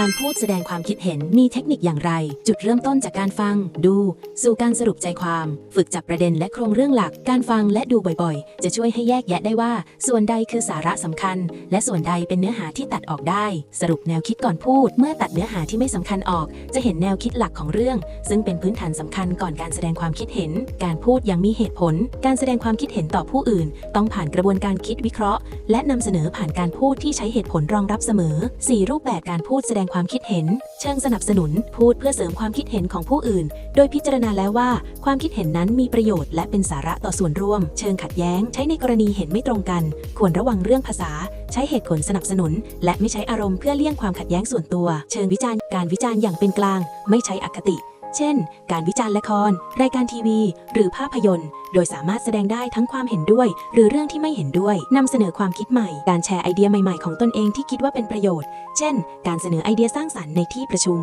การพูดแสดงความคิดเห็นมีเทคนิคอย่างไร จุดเริ่มต้นจากการฟัง ดู สู่การสรุปใจความ ฝึกจับประเด็นและโครงเรื่องหลัก การฟังและดูบ่อยๆ จะช่วยให้แยกแยะได้ว่า ส่วนใดคือสาระสำคัญ และส่วนใดเป็นเนื้อหาที่ตัดออกได้ สรุปแนวคิดก่อนพูด เมื่อตัดเนื้อหาที่ไม่สำคัญออก จะเห็นแนวคิดหลักของเรื่อง ซึ่งเป็นพื้นฐานสำคัญก่อนการแสดงความคิดเห็น การพูดอย่างมีเหตุผล การแสดงความคิดเห็นต่อผู้อื่น ต้องผ่านกระบวนการคิดวิเคราะห์ และนำเสนอผ่านการพูดที่ใช้เหตุผลรองรับเสมอ 4 รูปแบบการพูดแสดงความคิดเห็น เชิงสนับสนุน พูดเพื่อเสริมความคิดเห็นของผู้อื่น โดยพิจารณาแล้วว่า ความคิดเห็นนั้นมีประโยชน์ และเป็นสาระต่อส่วนร่วม เชิงขัดแย้ง ใช้ในกรณีเห็นไม่ตรงกัน ควรระวังเรื่องภาษา ใช้เหตุผลสนับสนุน และไม่ใช้อารมณ์เพื่อเลี่ยงความขัดแย้งส่วนตัว เชิงวิจารณ์ การวิจารณ์อย่างเป็นกลาง ไม่ใช้อคติ เช่น การวิจารณ์ละคร รายการทีวี หรือภาพยนตร์ โดยสามารถแสดงได้ทั้งความเห็นด้วย หรือเรื่องที่ไม่เห็นด้วยนำเสนอความคิดใหม่ การแชร์ไอเดียใหม่ๆ ของตนเองที่คิดว่าเป็นประโยชน์ เช่น การเสนอไอเดียสร้างสรรค์ในที่ประชุม